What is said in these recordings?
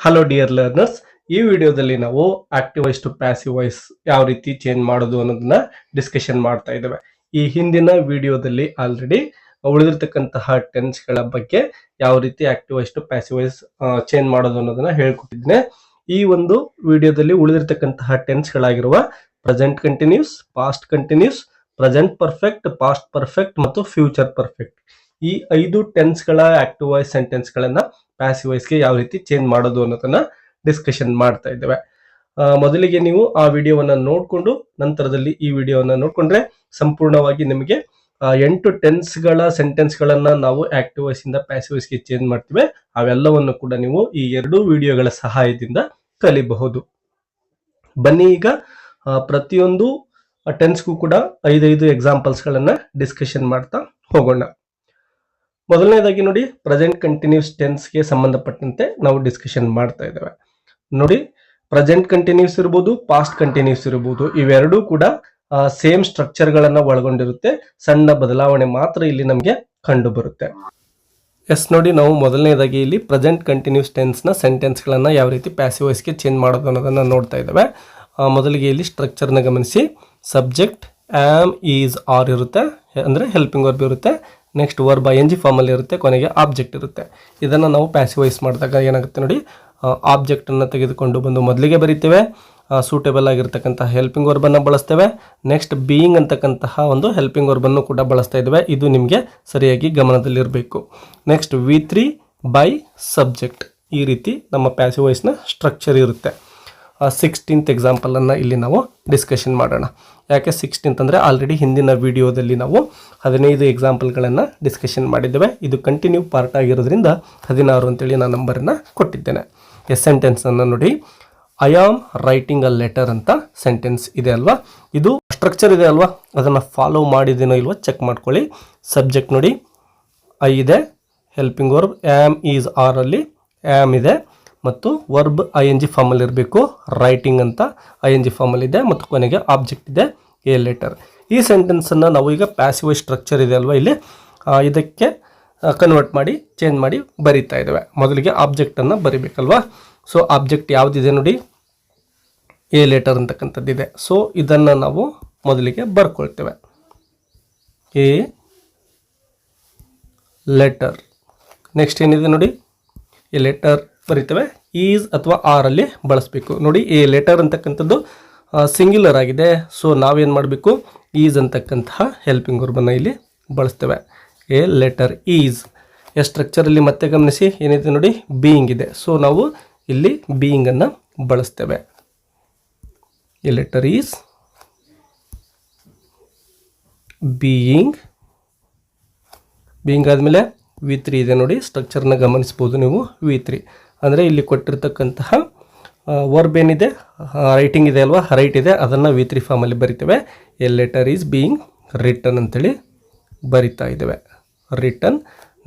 Hello dear learners ಈ ವಿಡಿಯೋದಲ್ಲಿ ನಾವು active voice to passive voice ಯಾವ ರೀತಿ ಚೇಂಜ್ ಮಾಡೋದು ಅನ್ನೋದನ್ನ ಡಿಸ್ಕಷನ್ ಮಾಡ್ತಾ ಇದ್ದೇವೆ. ಈ ಹಿಂದಿನ ವಿಡಿಯೋದಲ್ಲಿ ಆಲ್ರೆಡಿ ಉಳಿದಿರ್ತಕ್ಕಂತಹ ಟೆನ್ಸ್ಗಳ ಬಗ್ಗೆ ಯಾವ ರೀತಿ active voice to passive voice change ಮಾಡೋದು ಅನ್ನೋದನ್ನ ಹೇಳ್ಕೊಟ್ಟಿದ್ದೇನೆ. ಈ ಒಂದು ವಿಡಿಯೋದಲ್ಲಿ ಉಳಿದಿರ್ತಕ್ಕಂತಹ tense ಗಳಾಗಿರುವ present continuous past continuous present perfect past perfect ಮತ್ತು ಫ್ಯೂಚರ್ ಪರ್ಫೆಕ್ಟ್ ಈ ಐದು ಟೆನ್ಸ್ಗಳ ಆಕ್ಟಿವ್ ವಾಯ್ಸ್ ಸೆಂಟೆನ್ಸ್ ಗಳನ್ನ ಪ್ಯಾಸಿವ್ ವಾಯ್ಸ್ಗೆ ಯಾವ ರೀತಿ ಚೇಂಜ್ ಮಾಡೋದು ಅನ್ನೋದನ್ನ ಡಿಸ್ಕಷನ್ ಮಾಡ್ತಾ ಇದ್ದೇವೆ. ಮೊದಲಿಗೆ ನೀವು ಆ ವಿಡಿಯೋವನ್ನ ನೋಡಿಕೊಂಡು ನಂತರದಲ್ಲಿ ಈ ವಿಡಿಯೋವನ್ನ ನೋಡ್ಕೊಂಡ್ರೆ ಸಂಪೂರ್ಣವಾಗಿ ನಿಮಗೆ ಎಂಟು ಟೆನ್ಸ್ಗಳ ಗಳ ಸೆಂಟೆನ್ಸ್ ಗಳನ್ನ ನಾವು ಆಕ್ಟಿವ್ ವಾಯ್ಸ್ ಇಂದ ಪ್ಯಾಸಿವ್ ವಾಯ್ಸ್ಗೆ ಚೇಂಜ್ ಮಾಡ್ತೀವಿ. ಅವೆಲ್ಲವನ್ನು ಕೂಡ ನೀವು ಈ ಎರಡೂ ವಿಡಿಯೋಗಳ ಸಹಾಯದಿಂದ ಕಲಿಬಹುದು. ಬನ್ನಿ ಈಗ ಪ್ರತಿಯೊಂದು ಟೆನ್ಸ್ಗೂ ಕೂಡ ಐದೈದು ಎಕ್ಸಾಂಪಲ್ಸ್ಗಳನ್ನು ಡಿಸ್ಕಷನ್ ಮಾಡ್ತಾ ಹೋಗೋಣ. ಮೊದಲನೇದಾಗಿ ನೋಡಿ ಪ್ರೆಸೆಂಟ್ ಕಂಟಿನ್ಯೂಸ್ ಟೆನ್ಸ್ಗೆ ಸಂಬಂಧಪಟ್ಟಂತೆ ನಾವು ಡಿಸ್ಕಷನ್ ಮಾಡ್ತಾ ಇದ್ದೇವೆ. ನೋಡಿ ಪ್ರೆಸೆಂಟ್ ಕಂಟಿನ್ಯೂಸ್ ಇರ್ಬೋದು ಪಾಸ್ಟ್ ಕಂಟಿನ್ಯೂಸ್ ಇರ್ಬೋದು, ಇವೆರಡೂ ಕೂಡ ಸೇಮ್ ಸ್ಟ್ರಕ್ಚರ್ ಗಳನ್ನ ಒಳಗೊಂಡಿರುತ್ತೆ. ಸಣ್ಣ ಬದಲಾವಣೆ ಮಾತ್ರ ಇಲ್ಲಿ ನಮಗೆ ಕಂಡು ಬರುತ್ತೆ ಎಸ್, ನೋಡಿ, ನಾವು ಮೊದಲನೇದಾಗಿ ಇಲ್ಲಿ ಪ್ರೆಸೆಂಟ್ ಕಂಟಿನ್ಯೂಸ್ ಟೆನ್ಸ್ನ ಸೆಂಟೆನ್ಸ್ಗಳನ್ನು ಸೆಂಟೆನ್ಸ್ ಗಳನ್ನ ಯಾವ ರೀತಿ ಪ್ಯಾಸಿವ್ ವಾಯ್ಸ್ಗೆ ಚೇಂಜ್ ಮಾಡೋದು ಅನ್ನೋದನ್ನ ನೋಡ್ತಾ ಇದ್ದೇವೆ. ಮೊದಲಿಗೆ ಇಲ್ಲಿ ಸ್ಟ್ರಕ್ಚರ್ನ ಗಮನಿಸಿ. ಸಬ್ಜೆಕ್ಟ್ ಆಮ್ ಈಸ್ ಆರ್ ಇರುತ್ತೆ. ಅಂದ್ರೆ ಹೆಲ್ಪಿಂಗ್ ವರ್ಬ್ ಇರುತ್ತೆ. ನೆಕ್ಸ್ಟ್ ವರ್ಬ್ ಎನ್ ಜಿ ಫಾರ್ಮಲ್ಲಿ ಇರುತ್ತೆ, ಕೊನೆಗೆ ಆಬ್ಜೆಕ್ಟ್ ಇರುತ್ತೆ. ಇದನ್ನು ನಾವು ಪ್ಯಾಸಿವೈಸ್ ಮಾಡಿದಾಗ ಏನಾಗುತ್ತೆ ನೋಡಿ ಆಬ್ಜೆಕ್ಟನ್ನು ತೆಗೆದುಕೊಂಡು ಬಂದು ಮೊದಲಿಗೆ ಬರೀತೇವೆ ಸೂಟೇಬಲ್ ಆಗಿರ್ತಕ್ಕಂತಹ ಹೆಲ್ಪಿಂಗ್ ವರ್ಬನ್ನು ಬಳಸ್ತೇವೆ. ನೆಕ್ಸ್ಟ್ ಬೀಯಿಂಗ್ ಅಂತಕ್ಕಂತಹ ಒಂದು ಹೆಲ್ಪಿಂಗ್ ವರ್ಬನ್ನು ಕೂಡ ಬಳಸ್ತಾ ಇದ್ದೇವೆ. ಇದು ನಿಮಗೆ ಸರಿಯಾಗಿ ಗಮನದಲ್ಲಿರಬೇಕು. Next V three by subject ಈ ರೀತಿ ನಮ್ಮ ಪ್ಯಾಸಿವೈಸ್ನ ಸ್ಟ್ರಕ್ಚರ್ ಇರುತ್ತೆ. ಸಿಕ್ಸ್ಟೀನ್ತ್ ಎಕ್ಸಾಂಪಲನ್ನು ಇಲ್ಲಿ ನಾವು ಡಿಸ್ಕಷನ್ ಮಾಡೋಣ. ಯಾಕೆ ಸಿಕ್ಸ್ಟೀನ್ತ್ ಅಂದರೆ ಆಲ್ರೆಡಿ ಹಿಂದಿನ ವಿಡಿಯೋದಲ್ಲಿ ನಾವು ಹದಿನೈದು ಎಕ್ಸಾಂಪಲ್ಗಳನ್ನು ಡಿಸ್ಕಷನ್ ಮಾಡಿದ್ದೇವೆ. ಇದು ಕಂಟಿನ್ಯೂ ಪಾರ್ಟ್ ಆಗಿರೋದ್ರಿಂದ ಹದಿನಾರು ಅಂತೇಳಿ ನಾನು ನಂಬರನ್ನು ಕೊಟ್ಟಿದ್ದೇನೆ. ಎಸ್ ಸೆಂಟೆನ್ಸನ್ನು ನೋಡಿ. I am writing a letter ಅಂತ ಸೆಂಟೆನ್ಸ್ ಇದೆ ಅಲ್ವಾ? ಇದು ಸ್ಟ್ರಕ್ಚರ್ ಇದೆ ಅಲ್ವಾ? ಅದನ್ನು ಫಾಲೋ ಮಾಡಿದೇನೋ ಇಲ್ವೋ ಚೆಕ್ ಮಾಡ್ಕೊಳ್ಳಿ. ಸಬ್ಜೆಕ್ಟ್ ನೋಡಿ. ಐ ಇದೆ. Helping verb am is are ಅಲ್ಲಿ ಆ್ಯಮ್ ಇದೆ. ಮತ್ತು ವರ್ಬ್ ಐ ಎನ್ ಜಿ ಫಾರ್ಮಲ್ಲಿ ಇರಬೇಕು. ರೈಟಿಂಗ್ ಅಂತ ಐ ಎನ್ ಜಿ ಫಾರ್ಮಲ್ಲಿ ಇದೆ ಮತ್ತು ಕೊನೆಗೆ ಆಬ್ಜೆಕ್ಟ್ ಇದೆ ಎ ಲೆಟರ್ ಈ ಸೆಂಟೆನ್ಸನ್ನು ನಾವು ಈಗ ಪ್ಯಾಸಿವ್ ಸ್ಟ್ರಕ್ಚರ್ ಇದೆ ಅಲ್ವಾ ಇಲ್ಲಿ? ಇದಕ್ಕೆ ಕನ್ವರ್ಟ್ ಮಾಡಿ ಚೇಂಜ್ ಮಾಡಿ ಬರೀತಾ ಇದ್ದೇವೆ. ಮೊದಲಿಗೆ ಆಬ್ಜೆಕ್ಟನ್ನು ಬರಿಬೇಕಲ್ವಾ? ಸೊ ಆಬ್ಜೆಕ್ಟ್ ಯಾವುದಿದೆ ನೋಡಿ? ಎ ಲೆಟರ್ ಅಂತಕ್ಕಂಥದ್ದಿದೆ ಸೊ ಇದನ್ನು ನಾವು ಮೊದಲಿಗೆ ಬರ್ಕೊಳ್ತೇವೆ. ಎ ಲೆಟರ್ ನೆಕ್ಸ್ಟ್ ಏನಿದೆ ನೋಡಿ? ಎ ಲೆಟರ್ ಬರಿತೇವೆ. ಈಸ್ ಅಥವಾ ಆರ್ ಅಲ್ಲಿ ಬಳಸಬೇಕು. ನೋಡಿ, ಈ ಲೆಟರ್ ಅಂತಕ್ಕಂಥದ್ದು ಸಿಂಗ್ಯುಲರ್ ಆಗಿದೆ. ಸೊ ನಾವೇನು ಮಾಡಬೇಕು? ಈಸ್ ಅಂತಕ್ಕಂತಹ ಹೆಲ್ಪಿಂಗ್ ವರ್ಬನ್ನು ಇಲ್ಲಿ ಬಳಸ್ತೇವೆ. A letter is. ಎ ಸ್ಟ್ರಕ್ಚರಲ್ಲಿ ಮತ್ತೆ ಗಮನಿಸಿ, ಏನಿದೆ ನೋಡಿ? ಬೀಯಿಂಗ್ ಇದೆ. ಸೊ ನಾವು ಇಲ್ಲಿ ಬೀಯಿಂಗನ್ನು ಬಳಸ್ತೇವೆ. A letter is. Being being ಆದಮೇಲೆ ವಿ ತ್ರೀ ಇದೆ ನೋಡಿ. ಸ್ಟ್ರಕ್ಚರ್ನ ಗಮನಿಸ್ಬೋದು ನೀವು ವಿ ತ್ರೀ ಅಂದರೆ ಇಲ್ಲಿ ಕೊಟ್ಟಿರ್ತಕ್ಕಂತಹ ವರ್ಬ್ ಏನಿದೆ? ರೈಟಿಂಗ್ ಇದೆ ಅಲ್ವಾ? ರೈಟ್ ಇದೆ. ಅದನ್ನು ವಿ ತ್ರೀ ಫಾರ್ಮಲ್ಲಿ ಬರಿತೇವೆ. A letter is being written ಅಂತೇಳಿ ಬರಿತಾ ಇದ್ದೇವೆ. ರಿಟರ್ನ್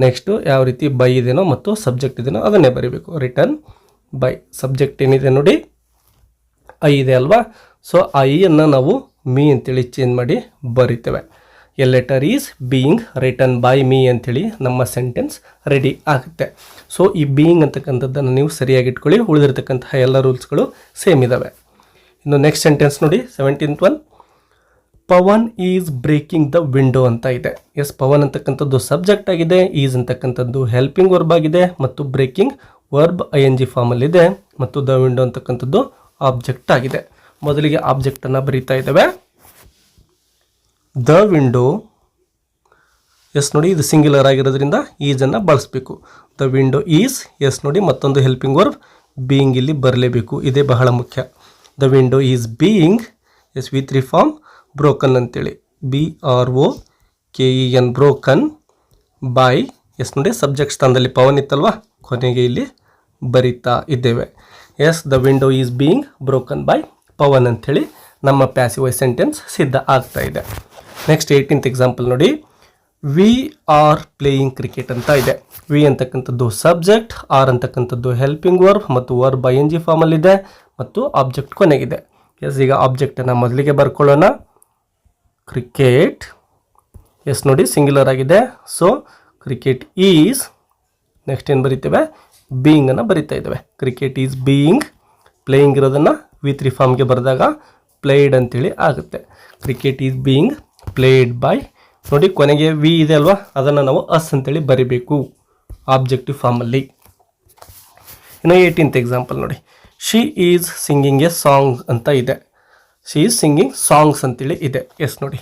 ನೆಕ್ಸ್ಟು ಯಾವ ರೀತಿ ಬೈ ಇದೆನೋ ಮತ್ತು ಸಬ್ಜೆಕ್ಟ್ ಇದೆಯೋ ಅದನ್ನೇ ಬರಿಬೇಕು. ರಿಟರ್ನ್ ಬೈ ಸಬ್ಜೆಕ್ಟ್ ಏನಿದೆ ನೋಡಿ? ಐ ಇದೆ ಅಲ್ವಾ? ಸೊ ಐಯನ್ನು ನಾವು ಮೀ ಅಂತೇಳಿ ಚೇಂಜ್ ಮಾಡಿ ಬರಿತೇವೆ. A letter is being written by me ಅಂಥೇಳಿ ನಮ್ಮ ಸೆಂಟೆನ್ಸ್ ರೆಡಿ ಆಗುತ್ತೆ. ಸೊ ಈ ಬೀಯಿಂಗ್ ಅಂತಕ್ಕಂಥದ್ದನ್ನು ನೀವು ಸರಿಯಾಗಿ ಇಟ್ಕೊಳ್ಳಿ, ಉಳಿದಿರ್ತಕ್ಕಂತಹ ಎಲ್ಲ ರೂಲ್ಸ್ಗಳು ಸೇಮ್ ಇದ್ದಾವೆ ಇನ್ನು ನೆಕ್ಸ್ಟ್ ಸೆಂಟೆನ್ಸ್ ನೋಡಿ seventeenth one Pavan is breaking the window ಅಂತ ಇದೆ. ಎಸ್ ಪವನ್ ಅಂತಕ್ಕಂಥದ್ದು ಸಬ್ಜೆಕ್ಟ್ ಆಗಿದೆ ಈಸ್ ಅಂತಕ್ಕಂಥದ್ದು ಹೆಲ್ಪಿಂಗ್ ವರ್ಬ್ ಆಗಿದೆ, ಮತ್ತು breaking verb I N G ಫಾರ್ಮಲ್ಲಿದೆ ಮತ್ತು ದ ವಿಂಡೋ ಅಂತಕ್ಕಂಥದ್ದು ಆಬ್ಜೆಕ್ಟ್ ಆಗಿದೆ. ಮೊದಲಿಗೆ ಆಬ್ಜೆಕ್ಟನ್ನು ಬರೀತಾ ಇದ್ದೇವೆ. The window. ಎಸ್ ನೋಡಿ, ಇದು ಸಿಂಗ್ಯುಲರ್ ಆಗಿರೋದ್ರಿಂದ ಈಜನ್ನು ಬಳಸಬೇಕು. ದ ವಿಂಡೋ ಈಸ್, ಎಸ್ ನೋಡಿ, ಮತ್ತೊಂದು ಹೆಲ್ಪಿಂಗ್ ವರ್ಬ್, ಬೀಯಿಂಗ್ ಇಲ್ಲಿ ಬರಲೇಬೇಕು. ಇದೇ ಬಹಳ ಮುಖ್ಯ. The window is being, yes V three form, broken ಅಂತೇಳಿ. B R O K E N, broken by, yes ನೋಡಿ, ಸಬ್ಜೆಕ್ಟ್ ಸ್ಥಾನದಲ್ಲಿ ಪವನ್ ಇತ್ತಲ್ವಾ? ಕೊನೆಗೆ ಇಲ್ಲಿ ಬರಿತಾ ಇದ್ದೇವೆ. Yes, the window is being, broken by, Pavan ಅಂಥೇಳಿ ನಮ್ಮ ಪ್ಯಾಸಿವೈ ಸೆಂಟೆನ್ಸ್ ಸಿದ್ಧ ಆಗ್ತಾ ಇದೆ. ನೆಕ್ಸ್ಟ್ ಏಯ್ಟೀನ್ತ್ ಎಕ್ಸಾಂಪಲ್ ನೋಡಿ. ವಿ ಆರ್ ಪ್ಲೇಯಿಂಗ್ ಕ್ರಿಕೆಟ್ ಅಂತ ಇದೆ. ವಿ ಅಂತಕ್ಕಂಥದ್ದು ಸಬ್ಜೆಕ್ಟ್ ಆರ್ ಅಂತಕ್ಕಂಥದ್ದು ಹೆಲ್ಪಿಂಗ್ ವರ್ಬ್ ಮತ್ತು ವರ್ಬ್ ಬೈ ಎನ್ ಜಿ ಫಾರ್ಮಲ್ಲಿದೆ ಮತ್ತು ಆಬ್ಜೆಕ್ಟ್ ಕೊನೆಗಿದೆ. ಎಸ್ ಈಗ ಆಬ್ಜೆಕ್ಟನ್ನು ಮೊದಲಿಗೆ ಬರ್ಕೊಳ್ಳೋಣ. ಕ್ರಿಕೆಟ್ ಎಸ್ ನೋಡಿ ಸಿಂಗ್ಯುಲರ್ ಆಗಿದೆ. ಸೊ ಕ್ರಿಕೆಟ್ ಈಸ್ ನೆಕ್ಸ್ಟ್ ಏನು ಬರೀತೇವೆ? ಬೀಯಿಂಗನ್ನು ಬರಿತಾ ಇದ್ದೇವೆ. ಕ್ರಿಕೆಟ್ ಈಸ್ ಬೀಯಿಂಗ್ ಪ್ಲೇಯಿಂಗ್ ಇರೋದನ್ನು ವಿ ತ್ರೀ ಫಾರ್ಮ್ಗೆ ಬರೆದಾಗ ಪ್ಲೇಯ್ಡ್ ಅಂತೇಳಿ ಆಗುತ್ತೆ. Cricket is being played by ನೋಡಿ, ಕೊನೆಗೆ ವಿ ಇದೆ ಅಲ್ವಾ? ಅದನ್ನು ನಾವು ಅಸ್ ಅಂತೇಳಿ ಬರಿಬೇಕು ಆಬ್ಜೆಕ್ಟಿವ್ ಫಾರ್ಮಲ್ಲಿ ಇನ್ನು ಏಯ್ಟೀನ್ತ್ ಎಕ್ಸಾಂಪಲ್ ನೋಡಿ. She is singing a song ಅಂತ ಇದೆ. ಶಿ ಈಸ್ ಸಿಂಗಿಂಗ್ ಸಾಂಗ್ಸ್ ಅಂತೇಳಿ ಇದೆ. ಎಸ್ ನೋಡಿ.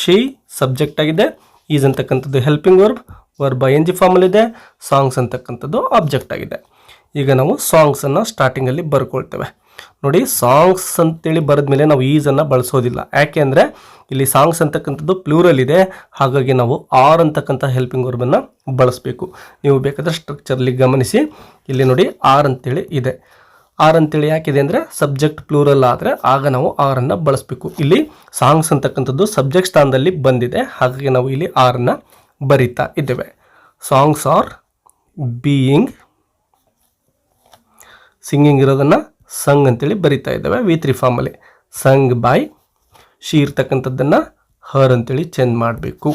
ಶಿ ಸಬ್ಜೆಕ್ಟ್ ಆಗಿದೆ. ಈಸ್ ಅಂತಕ್ಕಂಥದ್ದು helping verb verb N G ಫಾರ್ಮಲ್ಲಿದೆ songs ಅಂತಕ್ಕಂಥದ್ದು ಆಬ್ಜೆಕ್ಟ್ ಆಗಿದೆ. ಈಗ ನಾವು ಸಾಂಗ್ಸನ್ನು ಸ್ಟಾರ್ಟಿಂಗಲ್ಲಿ ಬರ್ಕೊಳ್ತೇವೆ. ನೋಡಿ ಸಾಂಗ್ಸ್ ಅಂತೇಳಿ ಬರೆದ್ಮೇಲೆ ನಾವು ಈಸನ್ನು ಬಳಸೋದಿಲ್ಲ. ಯಾಕೆ ಅಂದರೆ ಇಲ್ಲಿ ಸಾಂಗ್ಸ್ ಅಂತಕ್ಕಂಥದ್ದು ಪ್ಲೂರಲ್ ಇದೆ. ಹಾಗಾಗಿ ನಾವು ಆರ್ ಅಂತಕ್ಕಂಥ ಹೆಲ್ಪಿಂಗ್ ವರ್ಬನ್ನು ಬಳಸಬೇಕು. ನೀವು ಬೇಕಾದರೆ ಸ್ಟ್ರಕ್ಚರ್ಲಿ ಗಮನಿಸಿ. ಇಲ್ಲಿ ನೋಡಿ ಆರ್ ಅಂತೇಳಿ ಇದೆ. ಆರ್ ಅಂತೇಳಿ ಯಾಕಿದೆ ಅಂದರೆ ಸಬ್ಜೆಕ್ಟ್ ಪ್ಲೂರಲ್ ಆದರೆ ಆಗ ನಾವು ಆರನ್ನು ಬಳಸಬೇಕು. ಇಲ್ಲಿ ಸಾಂಗ್ಸ್ ಅಂತಕ್ಕಂಥದ್ದು ಸಬ್ಜೆಕ್ಟ್ ಸ್ಥಾನದಲ್ಲಿ ಬಂದಿದೆ. ಹಾಗಾಗಿ ನಾವು ಇಲ್ಲಿ ಆರನ್ನು ಬರಿತಾ ಇದ್ದೇವೆ. ಸಾಂಗ್ಸ್ ಆರ್ ಬೀಯಿಂಗ್ ಸಿಂಗಿಂಗ್ ಇರೋದನ್ನು ಸಂಗ್ ಅಂತೇಳಿ ಬರಿತಾ ಇದ್ದಾವೆ. ವಿ ತ್ರೀ ಫಾರ್ಮಲ್ಲಿ ಸಂಗ್ ಬೈ ಶಿ ಇರ್ತಕ್ಕಂಥದ್ದನ್ನು ಹರ್ ಅಂತೇಳಿ ಚೇಂಜ್ ಮಾಡಬೇಕು.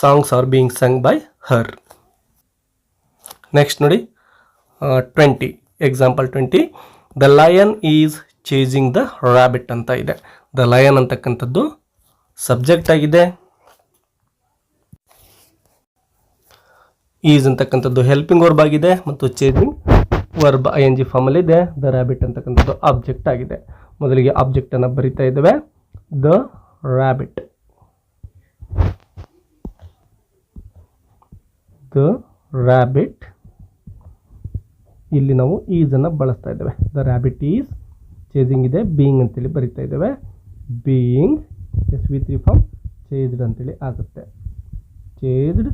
Songs are being sung by her next ನೋಡಿ twenty example twenty the lion is chasing the rabbit ಅಂತ ಇದೆ. ದ ಲಯನ್ ಅಂತಕ್ಕಂಥದ್ದು ಸಬ್ಜೆಕ್ಟ್ ಆಗಿದೆ. ಈಸ್ ಅಂತಕ್ಕಂಥದ್ದು ಹೆಲ್ಪಿಂಗ್ ವರ್ಬ್ ಆಗಿದೆ ಮತ್ತು chasing verb I N G ಫಾರ್ಮಲ್ಲಿದೆ the rabbit ಅಂತಕ್ಕಂಥದ್ದು ಆಬ್ಜೆಕ್ಟ್ ಆಗಿದೆ. ಮೊದಲಿಗೆ ಆಬ್ಜೆಕ್ಟನ್ನು ಬರಿತಾ ಇದ್ದೇವೆ. ದ ರ್ಯಾಬಿಟ್ ದ ರ್ಯಾಬಿಟ್ ಇಲ್ಲಿ ನಾವು ಈಸನ್ನು ಬಳಸ್ತಾ ಇದ್ದೇವೆ. ದ ರ್ಯಾಬಿಟ್ ಈಸ್ ಚೇಸಿಂಗ್ ಇದೆ. ಬೀಯಿಂಗ್ ಅಂತೇಳಿ ಬರಿತಾ ಇದ್ದೇವೆ. Being yes V three form chased ಅಂತೇಳಿ ಆಗುತ್ತೆ. ಚೇಸ್ಡ್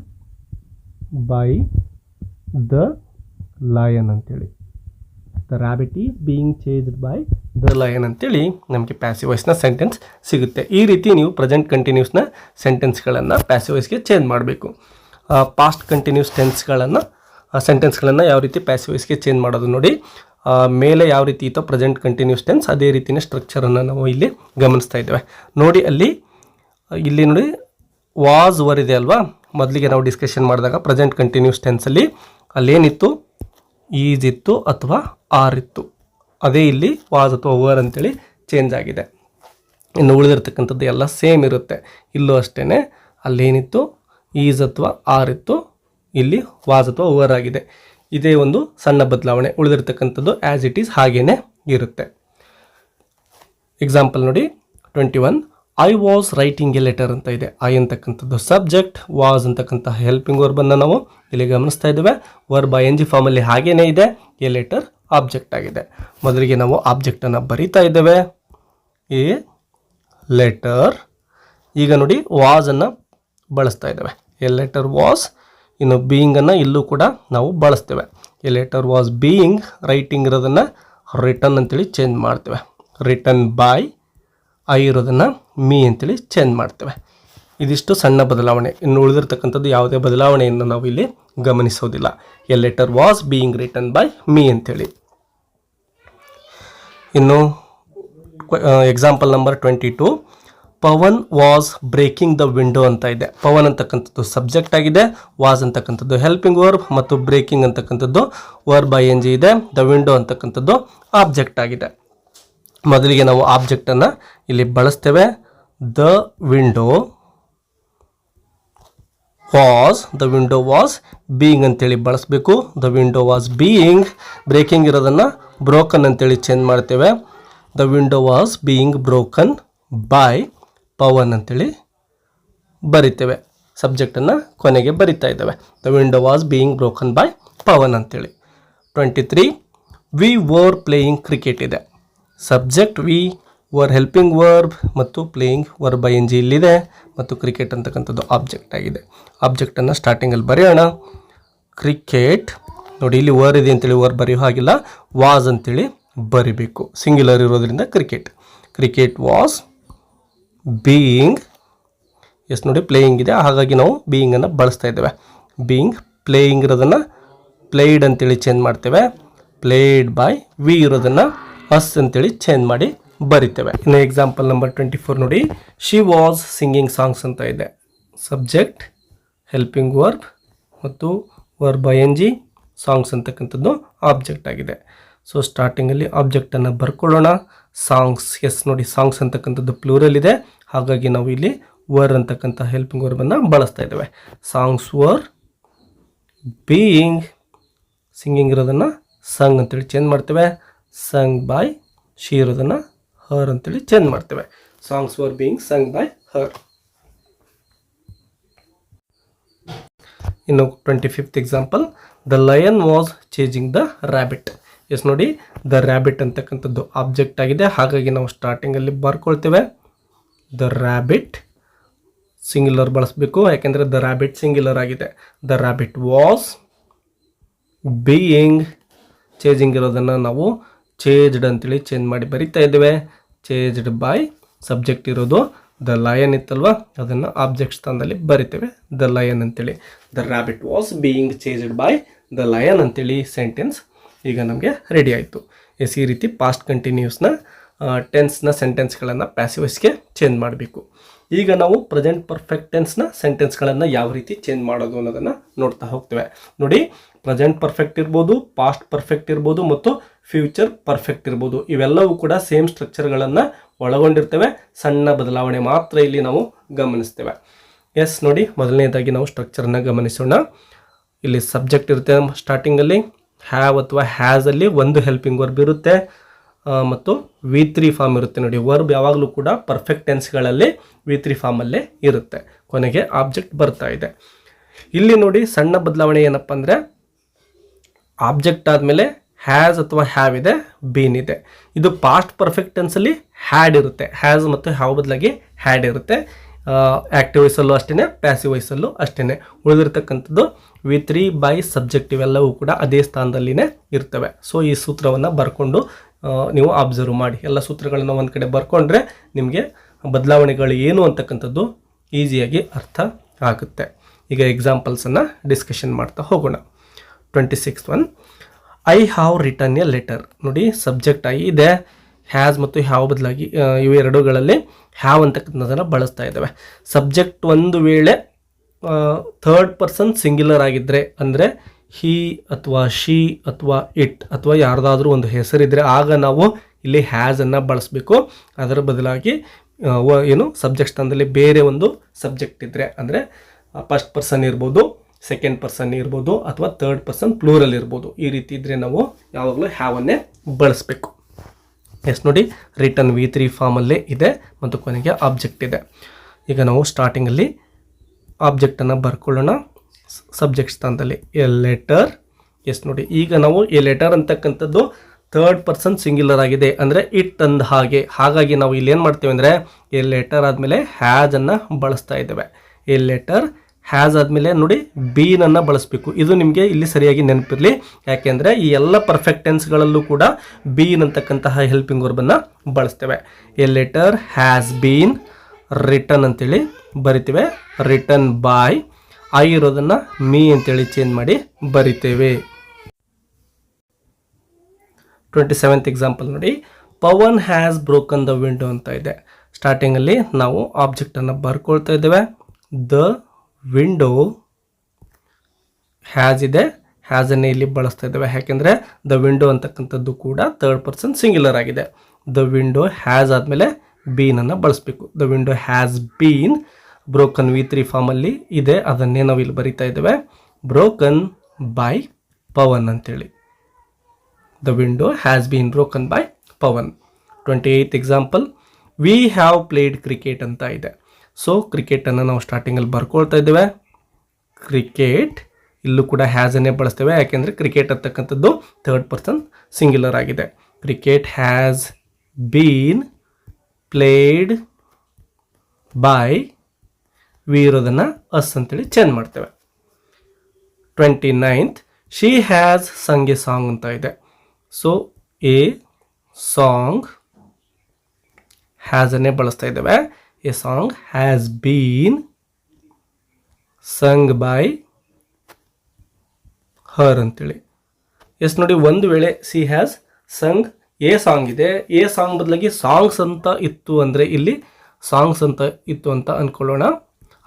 ಬೈ ದ ಲಯನ್ ಅಂತೇಳಿ. The rabbit is being chased by the lion ಅಂತೇಳಿ ನಮಗೆ ಪ್ಯಾಸಿವ್ ವಾಯ್ಸ್ನ ಸೆಂಟೆನ್ಸ್ ಸಿಗುತ್ತೆ. ಈ ರೀತಿ ನೀವು ಪ್ರೆಸೆಂಟ್ ಕಂಟಿನ್ಯೂಸ್ನ ಸೆಂಟೆನ್ಸ್ಗಳನ್ನು ಪ್ಯಾಸಿವ್ ವಾಯ್ಸ್ಗೆ ಚೇಂಜ್ ಮಾಡಬೇಕು. ಪಾಸ್ಟ್ ಕಂಟಿನ್ಯೂಸ್ ಟೆನ್ಸ್ಗಳನ್ನು ಸೆಂಟೆನ್ಸ್ಗಳನ್ನು ಯಾವ ರೀತಿ ಪ್ಯಾಸಿವ್ ವಾಯ್ಸ್ಗೆ ಚೇಂಜ್ ಮಾಡೋದು ನೋಡಿ. ಮೇಲೆ ಯಾವ ರೀತಿ ಇತ್ತು ಪ್ರೆಸೆಂಟ್ ಕಂಟಿನ್ಯೂಸ್ ಟೆನ್ಸ್ ಅದೇ ರೀತಿಯ ಸ್ಟ್ರಕ್ಚರನ್ನು ನಾವು ಇಲ್ಲಿ ಗಮನಿಸ್ತಾ ಇದ್ದೇವೆ. ನೋಡಿ ಅಲ್ಲಿ, ಇಲ್ಲಿ ನೋಡಿ ವಾಸ್ ವರ್ ಇದೆ ಅಲ್ವಾ? ಮೊದಲಿಗೆ ನಾವು ಡಿಸ್ಕಷನ್ ಮಾಡಿದಾಗ ಪ್ರೆಸೆಂಟ್ ಕಂಟಿನ್ಯೂಸ್ ಟೆನ್ಸಲ್ಲಿ ಅಲ್ಲೇನಿತ್ತು? ಈಸ್ ಇತ್ತು ಅಥವಾ ಆರ್ ಇತ್ತು ಅದೇ ಇಲ್ಲಿ ವಾಸ್ ಅಥವಾ ವರ್ ಅಂತೇಳಿ ಚೇಂಜ್ ಆಗಿದೆ. ಇನ್ನು ಉಳಿದಿರ್ತಕ್ಕಂಥದ್ದು ಎಲ್ಲ ಸೇಮ್ ಇರುತ್ತೆ. ಇಲ್ಲೂ ಅಷ್ಟೇ ಅಲ್ಲೇನಿತ್ತು? ಈಸ್ ಅಥವಾ ಆರ್ ಇತ್ತು ಇಲ್ಲಿ ವಾಸ್ ಅಥವಾ ಓವರ್ ಆಗಿದೆ. ಇದೇ ಒಂದು ಸಣ್ಣ ಬದಲಾವಣೆ. ಉಳಿದಿರ್ತಕ್ಕಂಥದ್ದು ಆ್ಯಸ್ ಇಟ್ ಈಸ್ ಹಾಗೇ ಇರುತ್ತೆ. ಎಕ್ಸಾಂಪಲ್ ನೋಡಿ twenty one I was writing a letter ಅಂತ ಇದೆ. ಐ ಅಂತಕ್ಕಂಥದ್ದು ಸಬ್ಜೆಕ್ಟ್ ವಾಸ್ ಅಂತಕ್ಕಂಥ ಹೆಲ್ಪಿಂಗ್ ವರ್ಬನ್ನು ನಾವು ಇಲ್ಲಿ ಗಮನಿಸ್ತಾ ಇದ್ದೇವೆ. ವರ್ಬ್ ಐ ಎನ್ ಜಿ ಫಾರ್ಮಲ್ಲಿ ಹಾಗೇನೇ ಇದೆ. ಎ ಲೆಟರ್ ಆಬ್ಜೆಕ್ಟ್ ಆಗಿದೆ. ಮೊದಲಿಗೆ ನಾವು ಆಬ್ಜೆಕ್ಟನ್ನು ಬರಿತಾ ಇದ್ದೇವೆ. ಎ ಲೆಟರ್ ಈಗ ನೋಡಿ ವಾಸನ್ನು ಬಳಸ್ತಾ ಇದ್ದೇವೆ. ಎ ಲೆಟರ್ ವಾಸ್ ಇನ್ನು ಬೀಯಿಂಗನ್ನು ಇಲ್ಲೂ ಕೂಡ ನಾವು ಬಳಸ್ತೇವೆ. A letter was being writing ಇರೋದನ್ನು ರಿಟರ್ನ್ ಅಂತೇಳಿ ಚೇಂಜ್ ಮಾಡ್ತೇವೆ. ರಿಟರ್ನ್ ಬಾಯ್ ಐ ಇರೋದನ್ನು ಮೀ ಅಂತೇಳಿ ಚೇಂಜ್ ಮಾಡ್ತೇವೆ. ಇದಿಷ್ಟು ಸಣ್ಣ ಬದಲಾವಣೆ. ಇನ್ನು ಉಳಿದಿರ್ತಕ್ಕಂಥದ್ದು ಯಾವುದೇ ಬದಲಾವಣೆಯನ್ನು ನಾವು ಇಲ್ಲಿ ಗಮನಿಸೋದಿಲ್ಲ a letter was being written by me ಅಂತೇಳಿ. ಇನ್ನು example number twenty two Pavan was breaking the window ಅಂತ ಇದೆ. ಪವನ್ ಅಂತಕ್ಕಂಥದ್ದು ಸಬ್ಜೆಕ್ಟ್ ಆಗಿದೆ ವಾಸ್ ಅಂತಕ್ಕಂಥದ್ದು ಹೆಲ್ಪಿಂಗ್ ವರ್ಬ್ ಮತ್ತು ಬ್ರೇಕಿಂಗ್ ಅಂತಕ್ಕಂಥದ್ದು ವರ್ಬ್ ಐ ಎನ್ ಜಿ ಇದೆ. ದ ವಿಂಡೋ ಅಂತಕ್ಕಂಥದ್ದು ಆಬ್ಜೆಕ್ಟ್ ಆಗಿದೆ. ಮೊದಲಿಗೆ ನಾವು ಆಬ್ಜೆಕ್ಟನ್ನು ಇಲ್ಲಿ ಬಳಸ್ತೇವೆ. The window was the window was being ಅಂತೇಳಿ ಬಳಸಬೇಕು. The window was being breaking ಇರೋದನ್ನು ಬ್ರೋಕನ್ ಅಂತೇಳಿ ಚೇಂಜ್ ಮಾಡ್ತೇವೆ. The window was being broken by Pavan ಅಂತೇಳಿ ಬರಿತೇವೆ. ಸಬ್ಜೆಕ್ಟನ್ನು ಕೊನೆಗೆ ಬರಿತಾ ಇದ್ದೇವೆ. The window was being broken by Pavan ಅಂತೇಳಿ. Twenty three we were playing cricket ಇದೆ. Subject we, were helping verb ಮತ್ತು playing verb I N G ಇಲ್ಲಿದೆ. ಮತ್ತು ಕ್ರಿಕೆಟ್ ಅಂತಕ್ಕಂಥದ್ದು ಆಬ್ಜೆಕ್ಟ್ ಆಗಿದೆ. ಆಬ್ಜೆಕ್ಟನ್ನು ಸ್ಟಾರ್ಟಿಂಗಲ್ಲಿ ಬರೆಯೋಣ. ಕ್ರಿಕೆಟ್, ನೋಡಿ ಇಲ್ಲಿ ವರ್ ಇದೆ ಅಂತೇಳಿ ವರ್ ಬರೆಯೋ ಹಾಗಿಲ್ಲ. ವಾಸ್ ಅಂತೇಳಿ ಬರಿಬೇಕು. ಸಿಂಗ್ಯುಲರ್ ಇರೋದ್ರಿಂದ cricket. Cricket was being yes ನೋಡಿ ಪ್ಲೇಯಿಂಗ್ ಇದೆ. ಹಾಗಾಗಿ ನಾವು ಬೀಯಿಂಗನ್ನು ಬಳಸ್ತಾ ಇದ್ದೇವೆ. ಬೀಯಿಂಗ್ ಪ್ಲೇಯಿಂಗ್ ಇರೋದನ್ನು ಪ್ಲೇಯ್ಡ್ ಅಂತೇಳಿ ಚೇಂಜ್ ಮಾಡ್ತೇವೆ. ಪ್ಲೇಯ್ಡ್ ಬೈ ವಿ ಇರೋದನ್ನು ಅಸ್ ಅಂತೇಳಿ ಚೇಂಜ್ ಮಾಡಿ ಬರಿತೇವೆ. ಇನ್ನು ಎಕ್ಸಾಂಪಲ್ ನಂಬರ್ ಟ್ವೆಂಟಿ ಫೋರ್ ನೋಡಿ. ಶಿ ವಾಸ್ ಸಿಂಗಿಂಗ್ ಸಾಂಗ್ಸ್ ಅಂತ ಇದೆ. ಸಬ್ಜೆಕ್ಟ್ ಹೆಲ್ಪಿಂಗ್ ವರ್ಬ್ ಮತ್ತು verb I N G songs ಅಂತಕ್ಕಂಥದ್ದು ಆಬ್ಜೆಕ್ಟ್ ಆಗಿದೆ ಸೊ ಸ್ಟಾರ್ಟಿಂಗಲ್ಲಿ ಆಬ್ಜೆಕ್ಟನ್ನು ಬರ್ಕೊಳ್ಳೋಣ. ಸಾಂಗ್ಸ್ ಎಸ್ ನೋಡಿ ಸಾಂಗ್ಸ್ ಅಂತಕ್ಕಂಥದ್ದು ಪ್ಲೂರಲ್ ಇದೆ. ಹಾಗಾಗಿ ನಾವು ಇಲ್ಲಿ ವರ್ ಅಂತಕ್ಕಂಥ ಹೆಲ್ಪಿಂಗ್ ವರ್ಬನ್ನು ಬಳಸ್ತಾ ಇದ್ದೇವೆ. ಸಾಂಗ್ಸ್ ವರ್ ಬೀಯಿಂಗ್ ಸಿಂಗಿಂಗ್ ಇರೋದನ್ನು ಸಂಗ್ ಅಂತೇಳಿ ಚೇಂಜ್ ಮಾಡ್ತೇವೆ. ಸಂಗ್ ಬೈ ಶಿ ಇರೋದನ್ನು ಹರ್ ಅಂತೇಳಿ ಚೇಂಜ್ ಮಾಡ್ತೇವೆ. Songs were being sung by her ಇನ್ನು twenty fifth example the lion was changing the rabbit yes ನೋಡಿ ದ ರ್ಯಾಬಿಟ್ ಅಂತಕ್ಕಂಥದ್ದು ಆಬ್ಜೆಕ್ಟ್ ಆಗಿದೆ. ಹಾಗಾಗಿ ನಾವು ಸ್ಟಾರ್ಟಿಂಗಲ್ಲಿ ಬರ್ಕೊಳ್ತೇವೆ. ದ ರ್ಯಾಬಿಟ್ ಸಿಂಗ್ಯುಲರ್ ಬಳಸಬೇಕು, ಯಾಕೆಂದರೆ ದ ರ್ಯಾಬಿಟ್ ಸಿಂಗ್ಯುಲರ್ ಆಗಿದೆ. The rabbit was being changing ಇರೋದನ್ನು ನಾವು ಚೇಜ್ಡ್ ಅಂತೇಳಿ ಚೇಂಜ್ ಮಾಡಿ ಬರಿತಾ ಇದ್ದೇವೆ. ಚೇಜ್ಡ್ ಬೈ ಸಬ್ಜೆಕ್ಟ್ ಇರೋದು ದ ಲಯನ್ ಇತ್ತಲ್ವಾ? ಅದನ್ನು ಆಬ್ಜೆಕ್ಟ್ ಸ್ಥಾನದಲ್ಲಿ ಬರಿತೇವೆ. ದ ಲಯನ್ ಅಂತೇಳಿ. The rabbit was being chased by the lion ಅಂತೇಳಿ ಸೆಂಟೆನ್ಸ್ ಈಗ ನಮಗೆ ರೆಡಿ ಆಯಿತು. ಎಸ್, ಈ ರೀತಿ ಪಾಸ್ಟ್ ಕಂಟಿನ್ಯೂಸ್ನ ಟೆನ್ಸ್ನ ಸೆಂಟೆನ್ಸ್ಗಳನ್ನು ಪ್ಯಾಸಿವಸ್ಗೆ ಚೇಂಜ್ ಮಾಡಬೇಕು. ಈಗ ನಾವು ಪ್ರೆಸೆಂಟ್ ಪರ್ಫೆಕ್ಟ್ ಟೆನ್ಸ್ನ ಸೆಂಟೆನ್ಸ್ಗಳನ್ನು ಯಾವ ರೀತಿ ಚೇಂಜ್ ಮಾಡೋದು ಅನ್ನೋದನ್ನು ನೋಡ್ತಾ ಹೋಗ್ತೇವೆ. ನೋಡಿ ಪ್ರೆಸೆಂಟ್ ಪರ್ಫೆಕ್ಟ್ ಇರ್ಬೋದು ಪಾಸ್ಟ್ ಪರ್ಫೆಕ್ಟ್ ಇರ್ಬೋದು ಮತ್ತು ಫ್ಯೂಚರ್ ಪರ್ಫೆಕ್ಟ್ ಇರ್ಬೋದು. ಇವೆಲ್ಲವೂ ಕೂಡ ಸೇಮ್ ಸ್ಟ್ರಕ್ಚರ್ಗಳನ್ನು ಒಳಗೊಂಡಿರ್ತವೆ. ಸಣ್ಣ ಬದಲಾವಣೆ ಮಾತ್ರ ಇಲ್ಲಿ ನಾವು ಗಮನಿಸ್ತೇವೆ. ಎಸ್, ನೋಡಿ ಮೊದಲನೇದಾಗಿ ನಾವು ಸ್ಟ್ರಕ್ಚರನ್ನು ಗಮನಿಸೋಣ. ಇಲ್ಲಿ ಸಬ್ಜೆಕ್ಟ್ ಇರುತ್ತೆ ಸ್ಟಾರ್ಟಿಂಗಲ್ಲಿ ಹ್ಯಾವ್ ಅಥವಾ ಹ್ಯಾಸಲ್ಲಿ ಒಂದು ಹೆಲ್ಪಿಂಗ್ ವರ್ಬ್ ಇರುತ್ತೆ. ಮತ್ತು ವಿ ತ್ರೀ ಫಾರ್ಮ್ ಇರುತ್ತೆ ನೋಡಿ. ವರ್ಬ್ ಯಾವಾಗಲೂ ಕೂಡ ಪರ್ಫೆಕ್ಟ್ ಟೆನ್ಸ್ಗಳಲ್ಲಿ ವಿ ತ್ರೀ ಫಾರ್ಮಲ್ಲೇ ಇರುತ್ತೆ. ಕೊನೆಗೆ ಆಬ್ಜೆಕ್ಟ್ ಬರ್ತಾ ಇದೆ. ಇಲ್ಲಿ ನೋಡಿ ಸಣ್ಣ ಬದಲಾವಣೆ ಏನಪ್ಪ ಅಂದರೆ, ಆಬ್ಜೆಕ್ಟ್ ಆದಮೇಲೆ ಹ್ಯಾಸ್ ಅಥವಾ ಹ್ಯಾವ್ ಇದೆ ಬೀನ್ ಇದೆ. ಇದು ಪಾಸ್ಟ್ ಪರ್ಫೆಕ್ಟ್ ಟೆನ್ಸಲ್ಲಿ ಹ್ಯಾಡ್ ಇರುತ್ತೆ. ಹ್ಯಾಸ್ ಮತ್ತು ಹ್ಯಾವ್ ಬದಲಾಗಿ ಹ್ಯಾಡ್ ಇರುತ್ತೆ. ಆ್ಯಕ್ಟಿವ್ ವಯಸ್ಸಲ್ಲೂ ಅಷ್ಟೇ ಪ್ಯಾಸಿವ್ ವಯಸ್ಸಲ್ಲೂ ಅಷ್ಟೇ ಉಳಿದಿರ್ತಕ್ಕಂಥದ್ದು ವಿ ತ್ರೀ ಬೈ ಸಬ್ಜೆಕ್ಟ್ ಇವೆಲ್ಲವೂ ಕೂಡ ಅದೇ ಸ್ಥಾನದಲ್ಲಿನೇ ಇರ್ತವೆ. ಸೊ ಈ ಸೂತ್ರವನ್ನು ಬರ್ಕೊಂಡು ನೀವು ಅಬ್ಸರ್ವ್ ಮಾಡಿ. ಎಲ್ಲ ಸೂತ್ರಗಳನ್ನು ಒಂದು ಕಡೆ ಬರ್ಕೊಂಡ್ರೆ ನಿಮಗೆ ಬದಲಾವಣೆಗಳು ಏನು ಅಂತಕ್ಕಂಥದ್ದು ಈಸಿಯಾಗಿ ಅರ್ಥ ಆಗುತ್ತೆ. ಈಗ ಎಕ್ಸಾಂಪಲ್ಸನ್ನು ಡಿಸ್ಕಷನ್ ಮಾಡ್ತಾ ಹೋಗೋಣ. Twenty six one I have written a letter ನೋಡಿ ಸಬ್ಜೆಕ್ಟ್ ಆಗಿ ಇದೆ. ಹ್ಯಾಸ್ ಮತ್ತು ಹ್ಯಾವ್ ಬದಲಾಗಿ ಇವೆರಡುಗಳಲ್ಲಿ ಹ್ಯಾವ್ ಅಂತಕ್ಕಂಥದ್ದನ್ನು ಬಳಸ್ತಾ ಇದ್ದಾವೆ. ಸಬ್ಜೆಕ್ಟ್ ಒಂದು ವೇಳೆ ಥರ್ಡ್ ಪರ್ಸನ್ ಸಿಂಗ್ಯುಲರ್ ಆಗಿದ್ದರೆ ಅಂದರೆ ಹಿ ಅಥವಾ ಶಿ ಅಥವಾ ಇಟ್ ಅಥವಾ ಯಾರ್ದಾದ್ರೂ ಒಂದು ಹೆಸರಿದ್ದರೆ ಆಗ ನಾವು ಇಲ್ಲಿ ಹ್ಯಾಸನ್ನು ಬಳಸಬೇಕು. ಅದರ ಬದಲಾಗಿ ಏನು ಸಬ್ಜೆಕ್ಟ್ ಸ್ಥಾನದಲ್ಲಿ ಬೇರೆ ಒಂದು ಸಬ್ಜೆಕ್ಟ್ ಇದ್ದರೆ ಅಂದರೆ ಫಸ್ಟ್ ಪರ್ಸನ್ ಇರ್ಬೋದು. ಸೆಕೆಂಡ್ ಪರ್ಸನ್ ಇರ್ಬೋದು ಅಥವಾ ಥರ್ಡ್ ಪರ್ಸನ್ ಪ್ಲೂರಲ್ ಇರ್ಬೋದು. ಈ ರೀತಿ ಇದ್ದರೆ ನಾವು ಯಾವಾಗಲೂ ಹ್ಯಾವನ್ನೇ ಬಳಸಬೇಕು. ಎಸ್ ನೋಡಿ ರಿಟರ್ನ್ ವಿ ತ್ರೀ ಫಾರ್ಮಲ್ಲೇ ಇದೆ ಮತ್ತು ಕೊನೆಗೆ ಆಬ್ಜೆಕ್ಟ್ ಇದೆ. ಈಗ ನಾವು ಸ್ಟಾರ್ಟಿಂಗಲ್ಲಿ ಆಬ್ಜೆಕ್ಟನ್ನು ಬರ್ಕೊಳ್ಳೋಣ. ಸಬ್ಜೆಕ್ಟ್ ಸ್ಥಾನದಲ್ಲಿ ಎ ಲೆಟರ್ ಎಸ್ ನೋಡಿ, ಈಗ ನಾವು ಎ ಲೆಟರ್ ಅಂತಕ್ಕಂಥದ್ದು ಥರ್ಡ್ ಪರ್ಸನ್ ಸಿಂಗ್ಯುಲರ್ ಆಗಿದೆ ಅಂದರೆ ಇಟ್ ಅಂದ ಹಾಗೆ. ಹಾಗಾಗಿ ನಾವು ಇಲ್ಲಿ ಏನು ಮಾಡ್ತೇವೆ ಅಂದರೆ ಎ ಲೆಟರ್ ಆದಮೇಲೆ ಹ್ಯಾಜನ್ನು ಬಳಸ್ತಾ ಇದ್ದೇವೆ. ಎ ಲೆಟರ್ ಹ್ಯಾಸ್ ಆದಮೇಲೆ ನೋಡಿ ಬೀನನ್ನು ಬಳಸಬೇಕು. ಇದು ನಿಮಗೆ ಇಲ್ಲಿ ಸರಿಯಾಗಿ ನೆನಪಿರಲಿ. ಯಾಕೆಂದರೆ ಈ ಎಲ್ಲ ಪರ್ಫೆಕ್ಟ್ ಟೆನ್ಸ್ಗಳಲ್ಲೂ ಕೂಡ ಬೀನ್ ಅಂತಕ್ಕಂತಹ ಹೆಲ್ಪಿಂಗ್ ವರ್ಬನ್ನು ಬಳಸ್ತೇವೆ. A letter has been written ಅಂತೇಳಿ ಬರಿತೇವೆ. ರಿಟರ್ನ್ ಬಾಯ್ ಐ ಇರೋದನ್ನು ಮೀ ಅಂತೇಳಿ ಚೇಂಜ್ ಮಾಡಿ ಬರಿತೇವೆ. ಟ್ವೆಂಟಿ ಸೆವೆಂತ್ ಎಕ್ಸಾಂಪಲ್ ನೋಡಿ. Pavan has broken the window ಅಂತ ಇದೆ. ಸ್ಟಾರ್ಟಿಂಗಲ್ಲಿ ನಾವು ಆಬ್ಜೆಕ್ಟನ್ನು ಬರ್ಕೊಳ್ತಾ ಇದ್ದೇವೆ. ದ ವಿಂಡೋ ಹ್ಯಾಸ್ ಇದೆ. ಹ್ಯಾಸನ್ನೇ ಇಲ್ಲಿ ಬಳಸ್ತಾ ಇದ್ದಾವೆ. ಯಾಕೆಂದರೆ ದ ವಿಂಡೋ ಅಂತಕ್ಕಂಥದ್ದು ಕೂಡ ಥರ್ಡ್ ಪರ್ಸನ್ ಸಿಂಗ್ಯುಲರ್ ಆಗಿದೆ. ದ ವಿಂಡೋ ಹ್ಯಾಸ್ ಆದಮೇಲೆ ಬೀನನ್ನು ಬಳಸಬೇಕು. The window has been broken V three ಫಾರ್ಮಲ್ಲಿ ಇದೆ. ಅದನ್ನೇ ನಾವು ಇಲ್ಲಿ ಬರಿತಾ ಇದ್ದೇವೆ. ಬ್ರೋಕನ್ ಬೈ ಪವನ್ ಅಂತೇಳಿ. The window has been broken by Pavan. Twenty eighth example we have played cricket ಅಂತ ಇದೆ. ಸೊ ಕ್ರಿಕೆಟನ್ನು ನಾವು ಸ್ಟಾರ್ಟಿಂಗಲ್ಲಿ ಬರ್ಕೊಳ್ತಾ ಇದ್ದೇವೆ. ಕ್ರಿಕೆಟ್ ಇಲ್ಲೂ ಕೂಡ ಹ್ಯಾಸನ್ನೇ ಬಳಸ್ತೇವೆ. ಯಾಕೆಂದರೆ ಕ್ರಿಕೆಟ್ ಅಂತಕ್ಕಂಥದ್ದು ಥರ್ಡ್ ಪರ್ಸನ್ ಸಿಂಗ್ಯುಲರ್ ಆಗಿದೆ. Cricket has been played by we ಇರೋದನ್ನು ಅಸ್ ಅಂತೇಳಿ ಚೇಂಜ್ ಮಾಡ್ತೇವೆ. Twenty ninth she has sung a song ಅಂತ ಇದೆ. ಸೊ ಎ ಸಾಂಗ್ ಹ್ಯಾಸನ್ನೇ ಬಳಸ್ತಾ ಇದ್ದೇವೆ. A song has been sung by her ಅಂತೇಳಿ. ಎಸ್ ನೋಡಿ, ಒಂದು ವೇಳೆ she has sung a song ಇದೆ. ಎ ಸಾಂಗ್ ಬದಲಾಗಿ ಸಾಂಗ್ಸ್ ಅಂತ ಇತ್ತು ಅಂದರೆ ಇಲ್ಲಿ ಸಾಂಗ್ಸ್ ಅಂತ ಇತ್ತು ಅಂತ ಅಂದ್ಕೊಳ್ಳೋಣ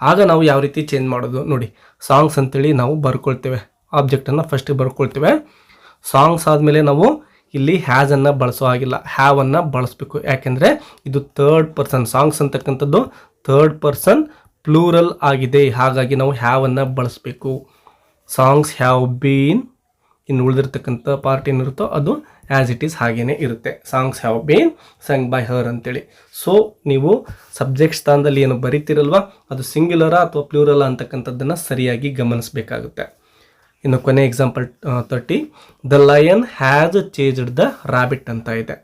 ಆಗ ನಾವು ಯಾವ ರೀತಿ ಚೇಂಜ್ ಮಾಡೋದು ನೋಡಿ. ಸಾಂಗ್ಸ್ ಅಂತೇಳಿ ನಾವು ಬರ್ಕೊಳ್ತೇವೆ. ಆಬ್ಜೆಕ್ಟನ್ನು ಫಸ್ಟಿಗೆ ಬರ್ಕೊಳ್ತೇವೆ. ಸಾಂಗ್ಸ್ ಆದಮೇಲೆ ನಾವು ಇಲ್ಲಿ ಹ್ಯಾಸನ್ನು ಬಳಸೋ ಹಾಗಿಲ್ಲ. ಹ್ಯಾವನ್ನು ಬಳಸಬೇಕು. ಯಾಕೆಂದರೆ ಇದು ಥರ್ಡ್ ಪರ್ಸನ್ ಸಾಂಗ್ಸ್ ಅಂತಕ್ಕಂಥದ್ದು. ಥರ್ಡ್ ಪರ್ಸನ್ ಪ್ಲೂರಲ್ ಆಗಿದೆ. ಹಾಗಾಗಿ ನಾವು ಹ್ಯಾವನ್ನು ಬಳಸಬೇಕು. ಸಾಂಗ್ಸ್ ಹ್ಯಾವ್ ಬೀನ್ ಇನ್ನು ಉಳಿದಿರ್ತಕ್ಕಂಥ ಪಾರ್ಟ್ ಏನಿರುತ್ತೋ ಅದು ಆ್ಯಸ್ ಇಟ್ ಈಸ್ ಹಾಗೇ ಇರುತ್ತೆ. Songs have been sung by her ಅಂತೇಳಿ. ಸೊ ನೀವು ಸಬ್ಜೆಕ್ಟ್ ಸ್ಥಾನದಲ್ಲಿ ಏನು ಬರೀತಿರಲ್ವ? ಅದು ಸಿಂಗ್ಯುಲರ ಅಥವಾ ಪ್ಲೂರಲ ಅಂತಕ್ಕಂಥದ್ದನ್ನು ಸರಿಯಾಗಿ ಗಮನಿಸಬೇಕಾಗುತ್ತೆ. ಇನ್ನು ಕೊನೆ example thirty the lion has chased the rabbit ಅಂತ ಇದೆ.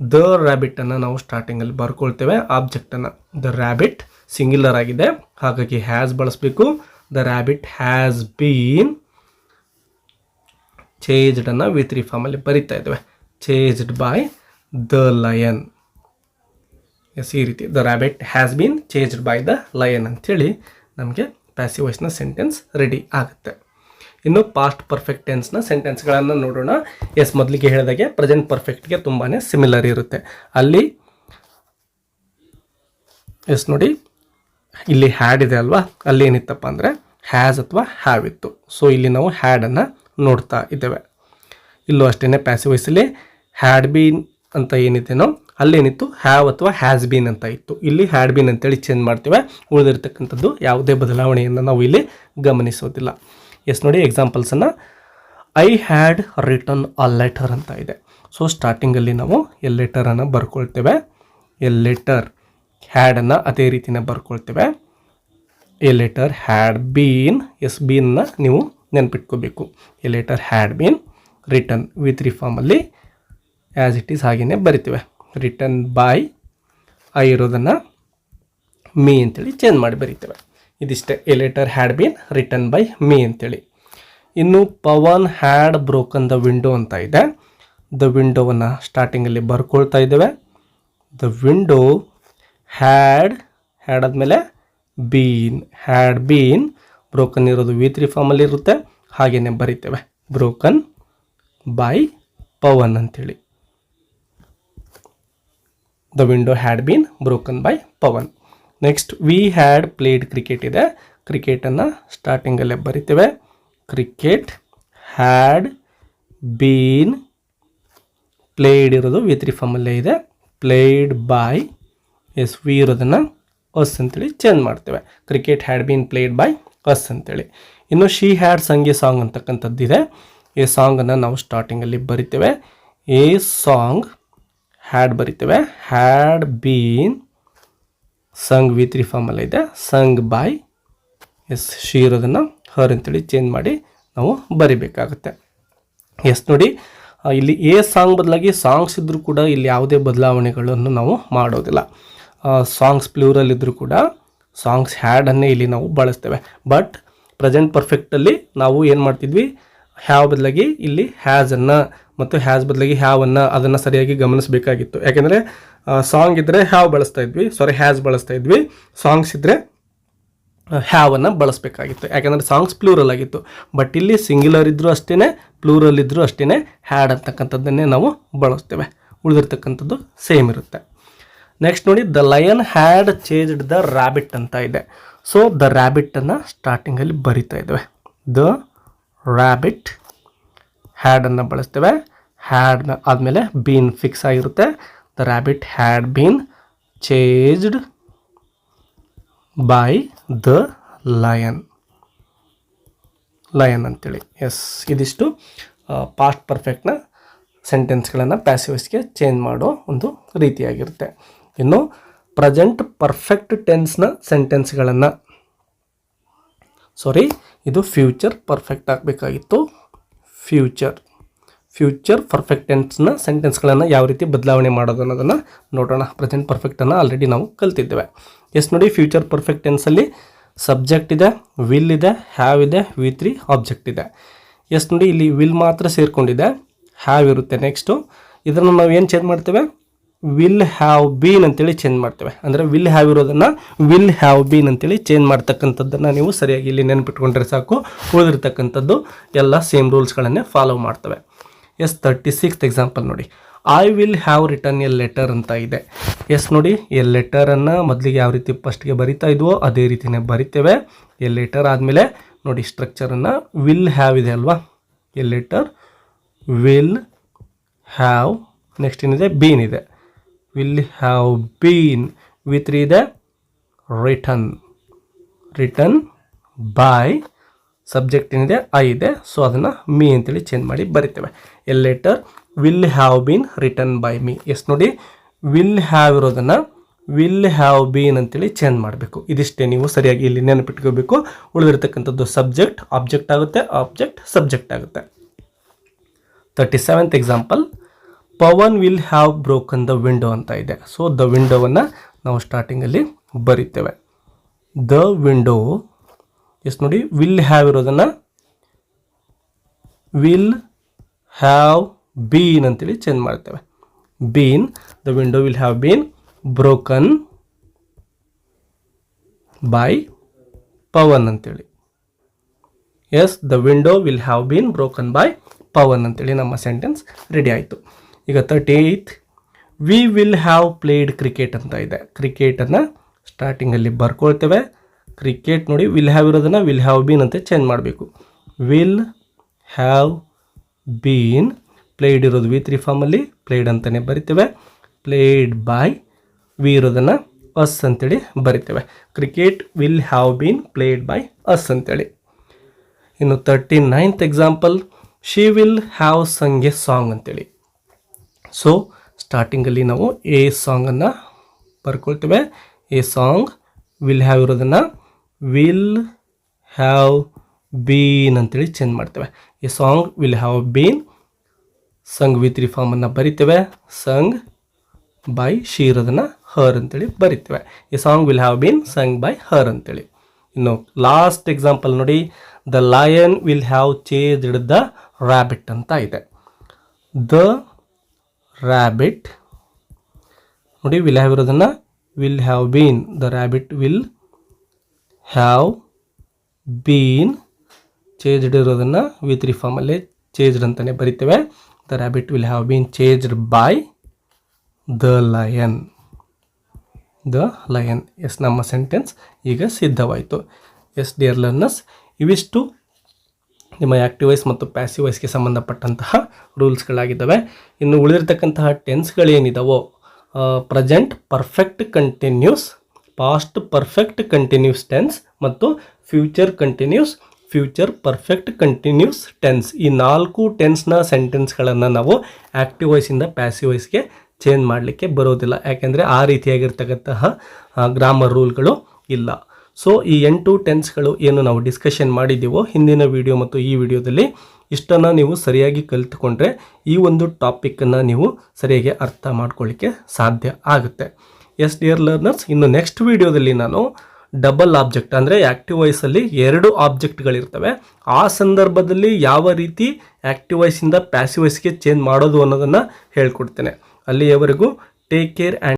ದ ರ್ಯಾಬಿಟನ್ನು ನಾವು ಸ್ಟಾರ್ಟಿಂಗಲ್ಲಿ ಬರ್ಕೊಳ್ತೇವೆ. ಆಬ್ಜೆಕ್ಟನ್ನು ದ ರ್ಯಾಬಿಟ್ ಸಿಂಗ್ಯುಲರ್ ಆಗಿದೆ. ಹಾಗಾಗಿ ಹ್ಯಾಸ್ ಬಳಸಬೇಕು. The rabbit has been chased ಅನ್ನು ವಿ ತ್ರೀ ಫಾರ್ಮಲ್ಲಿ ಬರಿತಾ ಇದ್ದೇವೆ. Chased by the lion yes ಈ ರೀತಿ. The rabbit has been chased by the lion ಅಂಥೇಳಿ ನಮಗೆ ಪ್ಯಾಸಿವ್ ವಾಯ್ಸ್ನ ಸೆಂಟೆನ್ಸ್ ರೆಡಿ ಆಗುತ್ತೆ. ಇನ್ನು ಪಾಸ್ಟ್ ಪರ್ಫೆಕ್ಟ್ ಟೆನ್ಸ್ನ ಸೆಂಟೆನ್ಸ್ಗಳನ್ನು ನೋಡೋಣ. ಎಸ್ ಮೊದಲಿಗೆ ಹೇಳಿದಾಗೆ ಪ್ರೆಸೆಂಟ್ ಪರ್ಫೆಕ್ಟ್ಗೆ ತುಂಬಾ ಸಿಮಿಲರ್ ಇರುತ್ತೆ. ಅಲ್ಲಿ ಎಸ್ ನೋಡಿ, ಇಲ್ಲಿ ಹ್ಯಾಡ್ ಇದೆ ಅಲ್ವಾ? ಅಲ್ಲಿ ಏನಿತ್ತಪ್ಪ ಅಂದರೆ ಹ್ಯಾಸ್ ಅಥವಾ ಹ್ಯಾವ್ ಇತ್ತು. ಸೊ ಇಲ್ಲಿ ನಾವು ಹ್ಯಾಡನ್ನು ನೋಡ್ತಾ ಇದ್ದೇವೆ. ಇಲ್ಲೂ ಅಷ್ಟೇ ಪ್ಯಾಸಿವ್ ವಯಸ್ಸಲ್ಲಿ ಹ್ಯಾಡ್ ಬೀನ್ ಅಂತ ಏನಿದೆನೋ ಅಲ್ಲೇನಿತ್ತು ಹ್ಯಾವ್ ಅಥವಾ ಹ್ಯಾಸ್ ಬೀನ್ ಅಂತ ಇತ್ತು. ಇಲ್ಲಿ ಹ್ಯಾಡ್ ಬೀನ್ ಅಂತೇಳಿ ಚೇಂಜ್ ಮಾಡ್ತೇವೆ. ಉಳಿದಿರ್ತಕ್ಕಂಥದ್ದು ಯಾವುದೇ ಬದಲಾವಣೆಯನ್ನು ನಾವು ಇಲ್ಲಿ ಗಮನಿಸೋದಿಲ್ಲ. ಎಸ್ ನೋಡಿ ಎಕ್ಸಾಂಪಲ್ಸನ್ನು I had written a letter ಅಂತ ಇದೆ. ಸೊ ಸ್ಟಾರ್ಟಿಂಗಲ್ಲಿ ನಾವು ಎ ಲೆಟರನ್ನು ಬರ್ಕೊಳ್ತೇವೆ. ಎ ಲೆಟರ್ ಹ್ಯಾಡನ್ನು ಅದೇ ರೀತಿನೇ ಬರ್ಕೊಳ್ತೇವೆ. A letter had been yes ಬೀನ್ನ ನೀವು ನೆನ್ಪಿಟ್ಕೋಬೇಕು. A letter had been written with ರಿಫಾರ್ಮಲ್ಲಿ as it is ಹಾಗೆಯೇ ಬರಿತೇವೆ. ರಿಟರ್ನ್ ಬೈ ಐ ಇರೋದನ್ನು ಮೀ ಅಂತೇಳಿ ಚೇಂಜ್ ಮಾಡಿ ಬರಿತೇವೆ. ಇದಿಷ್ಟೇ a letter had been written by me ಅಂತೇಳಿ. ಇನ್ನು Pavan had broken the window ಅಂತ ಇದೆ. ದ ವಿಂಡೋವನ್ನು ಸ್ಟಾರ್ಟಿಂಗಲ್ಲಿ ಬರ್ಕೊಳ್ತಾ ಇದ್ದೇವೆ. ದ ವಿಂಡೋ ಹ್ಯಾಡ್ ಹ್ಯಾಡ್ ಆದಮೇಲೆ ಬೀನ್ ಹ್ಯಾಡ್ ಬೀನ್ ಬ್ರೋಕನ್ ಇರೋದು ವಿ ತ್ರೀ ಫಾರ್ಮಲ್ಲಿ ಇರುತ್ತೆ. ಹಾಗೆಯೇ ಬರಿತೇವೆ. ಬ್ರೋಕನ್ ಬೈ ಪವನ್ ಅಂತೇಳಿ. The window had been broken by Pavan. Next we had played cricket ಇದೆ. ಕ್ರಿಕೆಟನ್ನು ಸ್ಟಾರ್ಟಿಂಗಲ್ಲೇ ಬರಿತೇವೆ. ಕ್ರಿಕೆಟ್ ಹ್ಯಾಡ್ ಬೀನ್ ಪ್ಲೇಡ್ ಇರೋದು ವಿ ತ್ರೀ ಫಾರ್ಮಲ್ಲೇ ಇದೆ. ಪ್ಲೇಡ್ ಬೈ ಎಸ್ ವಿ ಇರೋದನ್ನು ಅಸ್ ಅಂತೇಳಿ ಚೇಂಜ್ ಮಾಡ್ತೇವೆ. Cricket had been played by us ಅಂತೇಳಿ. ಇನ್ನು she had sung a song ಅಂತಕ್ಕಂಥದ್ದಿದೆ ಈ ಸಾಂಗನ್ನು ನಾವು ಸ್ಟಾರ್ಟಿಂಗಲ್ಲಿ ಬರಿತೇವೆ. A song had ಬರಿತೇವೆ. Had been sung V three ಫಾರ್ಮಲ್ಲಿ ಇದೆ. ಸಂಗ್ ಬೈ ಎಸ್ ಶಿ ಇರೋದನ್ನು ಹರ್ ಅಂತೇಳಿ ಚೇಂಜ್ ಮಾಡಿ ನಾವು ಬರಿಬೇಕಾಗುತ್ತೆ. ಎಸ್, ನೋಡಿ ಇಲ್ಲಿ ಎ ಸಾಂಗ್ ಬದಲಾಗಿ ಸಾಂಗ್ಸ್ ಇದ್ದರೂ ಕೂಡ ಇಲ್ಲಿ ಯಾವುದೇ ಬದಲಾವಣೆಗಳನ್ನು ನಾವು ಮಾಡೋದಿಲ್ಲ. ಸಾಂಗ್ಸ್ ಪ್ಲೂರಲ್ ಇದ್ದರೂ ಕೂಡ ಸಾಂಗ್ಸ್ ಹ್ಯಾಡನ್ನೇ ಇಲ್ಲಿ ನಾವು ಬಳಸ್ತೇವೆ. ಬಟ್ ಪ್ರೆಸೆಂಟ್ ಪರ್ಫೆಕ್ಟಲ್ಲಿ ನಾವು ಏನು ಮಾಡ್ತಿದ್ವಿ? ಹ್ಯಾವ್ ಬದಲಾಗಿ ಇಲ್ಲಿ ಹ್ಯಾಸನ್ನು ಮತ್ತು ಹ್ಯಾಸ್ ಬದಲಾಗಿ ಹ್ಯಾವನ್ನು ಅದನ್ನು ಸರಿಯಾಗಿ ಗಮನಿಸಬೇಕಾಗಿತ್ತು. ಯಾಕೆಂದರೆ ಸಾಂಗ್ ಇದ್ದರೆ ಹ್ಯಾವ್ ಬಳಸ್ತಾ ಇದ್ವಿ. ಸಾರಿ ಹ್ಯಾಸ್ ಬಳಸ್ತಾ ಇದ್ವಿ. ಸಾಂಗ್ಸ್ ಇದ್ದರೆ ಹ್ಯಾವನ್ನು ಬಳಸಬೇಕಾಗಿತ್ತು. ಯಾಕಂದರೆ ಸಾಂಗ್ಸ್ ಪ್ಲೂರಲ್ ಆಗಿತ್ತು. ಬಟ್ ಇಲ್ಲಿ ಸಿಂಗ್ಯುಲರ್ ಇದ್ದರೂ ಅಷ್ಟೇ ಪ್ಲೂರಲ್ ಇದ್ದರೂ ಅಷ್ಟೇ ಹ್ಯಾಡ್ ಅಂತಕ್ಕಂಥದ್ದನ್ನೇ ನಾವು ಬಳಸ್ತೇವೆ. ಉಳಿದಿರ್ತಕ್ಕಂಥದ್ದು ಸೇಮ್ ಇರುತ್ತೆ. ನೆಕ್ಸ್ಟ್ ನೋಡಿ the lion had changed the rabbit ಅಂತ ಇದೆ. ಸೊ ದ ರ್ಯಾಬಿಟನ್ನು ಸ್ಟಾರ್ಟಿಂಗಲ್ಲಿ ಬರಿತಾ ಇದ್ದೇವೆ. ದ ರ್ಯಾಬಿಟ್ ಹ್ಯಾಡನ್ನು ಬಳಸ್ತೇವೆ. ಹ್ಯಾಡ್ ಆದಮೇಲೆ ಬೀನ್ ಫಿಕ್ಸ್ ಆಗಿರುತ್ತೆ. The rabbit had been changed by the lion lion ಅಂತೇಳಿ. ಎಸ್ ಇದಿಷ್ಟು ಪಾಸ್ಟ್ ಪರ್ಫೆಕ್ಟ್ನ ಸೆಂಟೆನ್ಸ್ಗಳನ್ನು ಪ್ಯಾಸಿವಸ್ಗೆ ಚೇಂಜ್ ಮಾಡೋ ಒಂದು ರೀತಿಯಾಗಿರುತ್ತೆ. ಇನ್ನು ಪ್ರೆಸೆಂಟ್ ಪರ್ಫೆಕ್ಟ್ ಟೆನ್ಸ್ನ ಸೆಂಟೆನ್ಸ್ಗಳನ್ನು ಸಾರಿ ಇದು ಫ್ಯೂಚರ್ ಪರ್ಫೆಕ್ಟ್ ಆಗಬೇಕಾಗಿತ್ತು. ಫ್ಯೂಚರ್ ಫ್ಯೂಚರ್ ಪರ್ಫೆಕ್ಟ್ ಟೆನ್ಸ್ನ ಸೆಂಟೆನ್ಸ್ಗಳನ್ನು ಯಾವ ರೀತಿ ಬದಲಾವಣೆ ಮಾಡೋದು ಅನ್ನೋದನ್ನು ನೋಡೋಣ. ಪ್ರೆಸೆಂಟ್ ಪರ್ಫೆಕ್ಟನ್ನು ಆಲ್ರೆಡಿ ನಾವು ಕಲ್ತಿದ್ದೇವೆ. ಎಸ್ ನೋಡಿ ಫ್ಯೂಚರ್ ಪರ್ಫೆಕ್ಟ್ ಟೆನ್ಸಲ್ಲಿ ಸಬ್ಜೆಕ್ಟ್ ಇದೆ ವಿಲ್ ಇದೆ ಹ್ಯಾವ್ ಇದೆ ವಿ ತ್ರೀ ಆಬ್ಜೆಕ್ಟ್ ಇದೆ. ಎಸ್ ನೋಡಿ, ಇಲ್ಲಿ ವಿಲ್ ಮಾತ್ರ ಸೇರಿಕೊಂಡಿದೆ ಹ್ಯಾವ್ ಇರುತ್ತೆ ನೆಕ್ಸ್ಟು ಇದನ್ನು ನಾವು ಏನು ಚೇಂಜ್ ಮಾಡ್ತೇವೆ? ವಿಲ್ ಹ್ಯಾವ್ ಬೀನ್ ಅಂತೇಳಿ ಚೇಂಜ್ ಮಾಡ್ತೇವೆ. ಅಂದರೆ ವಿಲ್ ಹ್ಯಾವ್ ಇರೋದನ್ನು ವಿಲ್ ಹ್ಯಾವ್ ಬೀನ್ ಅಂತೇಳಿ ಚೇಂಜ್ ಮಾಡ್ತಕ್ಕಂಥದ್ದನ್ನು ನೀವು ಸರಿಯಾಗಿ ಇಲ್ಲಿ ನೆನಪಿಟ್ಕೊಂಡ್ರೆ ಸಾಕು, ಉಳಿದಿರ್ತಕ್ಕಂಥದ್ದು ಎಲ್ಲ ಸೇಮ್ ರೂಲ್ಸ್ಗಳನ್ನೇ ಫಾಲೋ ಮಾಡ್ತವೆ. ಎಸ್ ತರ್ಟಿ ಸಿಕ್ಸ್ತ್ ಎಕ್ಸಾಂಪಲ್ ನೋಡಿ. I will have written a letter ಅಂತ ಇದೆ. ಎಸ್ ನೋಡಿ ಎ ಲೆಟರನ್ನು ಮೊದಲಿಗೆ ಯಾವ ರೀತಿ ಫಸ್ಟ್ಗೆ ಬರಿತಾ ಇದ್ವೋ ಅದೇ ರೀತಿಯೇ ಬರಿತೇವೆ. ಎ ಲೆಟರ್ ಆದಮೇಲೆ ನೋಡಿ ಸ್ಟ್ರಕ್ಚರನ್ನು ವಿಲ್ ಹ್ಯಾವ್ ಇದೆ ಅಲ್ವಾ? A letter will have next ಏನಿದೆ? ಬೀನ್ ಇದೆ. ವಿಲ್ ಹ್ಯಾವ್ ಬೀನ್ ವಿತ್ ಇದೆ. ರಿಟರ್ನ್ ರಿಟರ್ನ್ ಬಾಯ್ ಸಬ್ಜೆಕ್ಟ್ ಏನಿದೆ, ಐ ಇದೆ. ಸೊ ಅದನ್ನು ಮೀ ಅಂತೇಳಿ ಚೇಂಜ್ ಮಾಡಿ ಬರಿತೇವೆ. A letter will have been written by me yes ನೋಡಿ? ವಿಲ್ ಹ್ಯಾವ್ ಇರೋದನ್ನು ವಿಲ್ ಹ್ಯಾವ್ ಬೀನ್ ಅಂತೇಳಿ ಚೇಂಜ್ ಮಾಡಬೇಕು. ಇದಿಷ್ಟೇ ನೀವು ಸರಿಯಾಗಿ ಇಲ್ಲಿ ನೆನಪಿಟ್ಕೋಬೇಕು. ಉಳಿದಿರ್ತಕ್ಕಂಥದ್ದು ಸಬ್ಜೆಕ್ಟ್ ಆಬ್ಜೆಕ್ಟ್ ಆಗುತ್ತೆ ಆಬ್ಜೆಕ್ಟ್ ಸಬ್ಜೆಕ್ಟ್ ಆಗುತ್ತೆ. Thirty seventh example Pavan will have broken the window ಅಂತ ಇದೆ. ಸೊ ದ ವಿಂಡೋವನ್ನು ನಾವು ಸ್ಟಾರ್ಟಿಂಗಲ್ಲಿ ಬರಿತೇವೆ. ದ ವಿಂಡೋ ಎಸ್ ನೋಡಿ ವಿಲ್ ಹ್ಯಾವ್ ಇರೋದನ್ನು ವಿಲ್ ಹ್ಯಾವ್ ಬೀನ್ ಅಂತೇಳಿ ಚೇಂಜ್ ಮಾಡ್ತೇವೆ. Been the window will have been broken by Pavan ಅಂತೇಳಿ. Yes the window will have been broken by Pavan ಅಂತೇಳಿ ನಮ್ಮ ಸೆಂಟೆನ್ಸ್ ರೆಡಿ ಆಯಿತು. ಈಗ thirty eighth we will have played cricket ಅಂತ ಇದೆ. ಕ್ರಿಕೆಟನ್ನು ಸ್ಟಾರ್ಟಿಂಗಲ್ಲಿ ಬರ್ಕೊಳ್ತೇವೆ. ಕ್ರಿಕೆಟ್ ನೋಡಿ ವಿಲ್ ಹ್ಯಾವ್ ಇರೋದನ್ನು ವಿಲ್ ಹ್ಯಾವ್ ಬೀನ್ ಅಂತ ಚೇಂಜ್ ಮಾಡಬೇಕು. ವಿಲ್ ಹ್ಯಾವ್ ಬೀನ್ ಪ್ಲೇಡ್ ಇರೋದು ವಿ ತ್ರೀ ಫಾರ್ಮಲ್ಲಿ ಪ್ಲೇಡ್ ಅಂತಲೇ ಬರಿತೇವೆ. ಪ್ಲೇಡ್ ಬೈ ವಿ ಇರೋದನ್ನು ಅಸ್ ಅಂತೇಳಿ ಬರಿತೇವೆ. Cricket will have been played by us ಅಂತೇಳಿ. ಇನ್ನು thirty ninth example she will have sung a song ಅಂತೇಳಿ ಸೊ ಸ್ಟಾರ್ಟಿಂಗಲ್ಲಿ ನಾವು ಎ ಸಾಂಗನ್ನು ಬರ್ಕೊಳ್ತೇವೆ. ಎ ಸಾಂಗ್ ವಿಲ್ ಹ್ಯಾವ್ ಇರೋದನ್ನು ವಿಲ್ ಹ್ಯಾವ್ ಬೀನ್ ಅಂತೇಳಿ ಚೇಂಜ್ ಮಾಡ್ತೇವೆ. ಈ song will have been sung with ರಿಫಾರ್ಮನ್ನು ಬರಿತೇವೆ. ಸಂಗ್ ಬೈ ಶೀರ್ ಅದನ್ನು ಹರ್ ಅಂತೇಳಿ ಬರಿತೇವೆ. ಈ song will have been sung by her ಅಂತೇಳಿ. ಇನ್ನು ಲಾಸ್ಟ್ ಎಕ್ಸಾಂಪಲ್ ನೋಡಿ the lion will have chased the rabbit ಅಂತ ಇದೆ. ದ ರ್ಯಾಬಿಟ್ ನೋಡಿ ವಿಲ್ ಹ್ಯಾವ್ ಇರೋದನ್ನು will have been the rabbit will have been chased ಇರೋದನ್ನು ವಿತ್ ರಿಫಾರ್ಮಲ್ಲೇ ಚೇಜ್ಡ್ ಅಂತಲೇ ಬರಿತೇವೆ. The rabbit will have been chased by the lion the lion yes ನಮ್ಮ sentence ಈಗ ಸಿದ್ಧವಾಯಿತು. ಎಸ್ ಡಿಯರ್ ಲರ್ನರ್ಸ್ ಇವಿಷ್ಟು ನಿಮ್ಮ ಆ್ಯಕ್ಟಿವ್ ವಾಯ್ಸ್ ಮತ್ತು ಪ್ಯಾಸಿವ್ ವಾಯ್ಸ್ಗೆ ಸಂಬಂಧಪಟ್ಟಂತಹ ರೂಲ್ಸ್ಗಳಾಗಿದ್ದಾವೆ ಇನ್ನು ಉಳಿದಿರ್ತಕ್ಕಂತಹ ಟೆನ್ಸ್ಗಳೇನಿದಾವೋ present perfect continuous past perfect continuous tense ಮತ್ತು future continuous future perfect continuous tense ಈ ನಾಲ್ಕು ಟೆನ್ಸ್ನ ಸೆಂಟೆನ್ಸ್ಗಳನ್ನು ನಾವು ಆ್ಯಕ್ಟಿವ್ ವಾಯ್ಸಿಂದ ಪ್ಯಾಸಿವ್ ವಾಯ್ಸ್ಗೆ ಚೇಂಜ್ ಮಾಡಲಿಕ್ಕೆ ಬರೋದಿಲ್ಲ. ಯಾಕೆಂದರೆ ಆ ರೀತಿಯಾಗಿರ್ತಕ್ಕಂತಹ ಗ್ರಾಮರ್ ರೂಲ್ಗಳು ಇಲ್ಲ. ಸೊ ಈ ಎಂಟು ಟೆನ್ಸ್ಗಳು ಏನು ನಾವು ಡಿಸ್ಕಷನ್ ಮಾಡಿದ್ದೀವೋ ಹಿಂದಿನ ವಿಡಿಯೋ ಮತ್ತು ಈ ವಿಡಿಯೋದಲ್ಲಿ ಇಷ್ಟನ್ನು ನೀವು ಸರಿಯಾಗಿ ಕಲಿತುಕೊಂಡ್ರೆ ಈ ಒಂದು ಟಾಪಿಕ್ಕನ್ನು ನೀವು ಸರಿಯಾಗಿ ಅರ್ಥ ಮಾಡ್ಕೊಳ್ಳಿಕ್ಕೆ ಸಾಧ್ಯ ಆಗುತ್ತೆ. ಎಸ್ ಡಿಯರ್ ಲರ್ನರ್ಸ್ ಇನ್ನು ನೆಕ್ಸ್ಟ್ ವಿಡಿಯೋದಲ್ಲಿ ನಾನು ಡಬಲ್ ಆಬ್ಜೆಕ್ಟ್ ಅಂದರೆ ಆ್ಯಕ್ಟಿವ್ ವಾಯ್ಸಲ್ಲಿ ಎರಡು ಆಬ್ಜೆಕ್ಟ್ಗಳಿರ್ತವೆ ಆ ಸಂದರ್ಭದಲ್ಲಿ ಯಾವ ರೀತಿ ಆ್ಯಕ್ಟಿವ್ ವಾಯ್ಸಿಂದ ಪ್ಯಾಸಿವ್ ವಾಯ್ಸ್ಗೆ ಚೇಂಜ್ ಮಾಡೋದು ಅನ್ನೋದನ್ನು ಹೇಳ್ಕೊಡ್ತೇನೆ. ಅಲ್ಲಿಯವರೆಗೂ ಟೇಕ್ ಕೇರ್ ಆ್ಯಂಡ್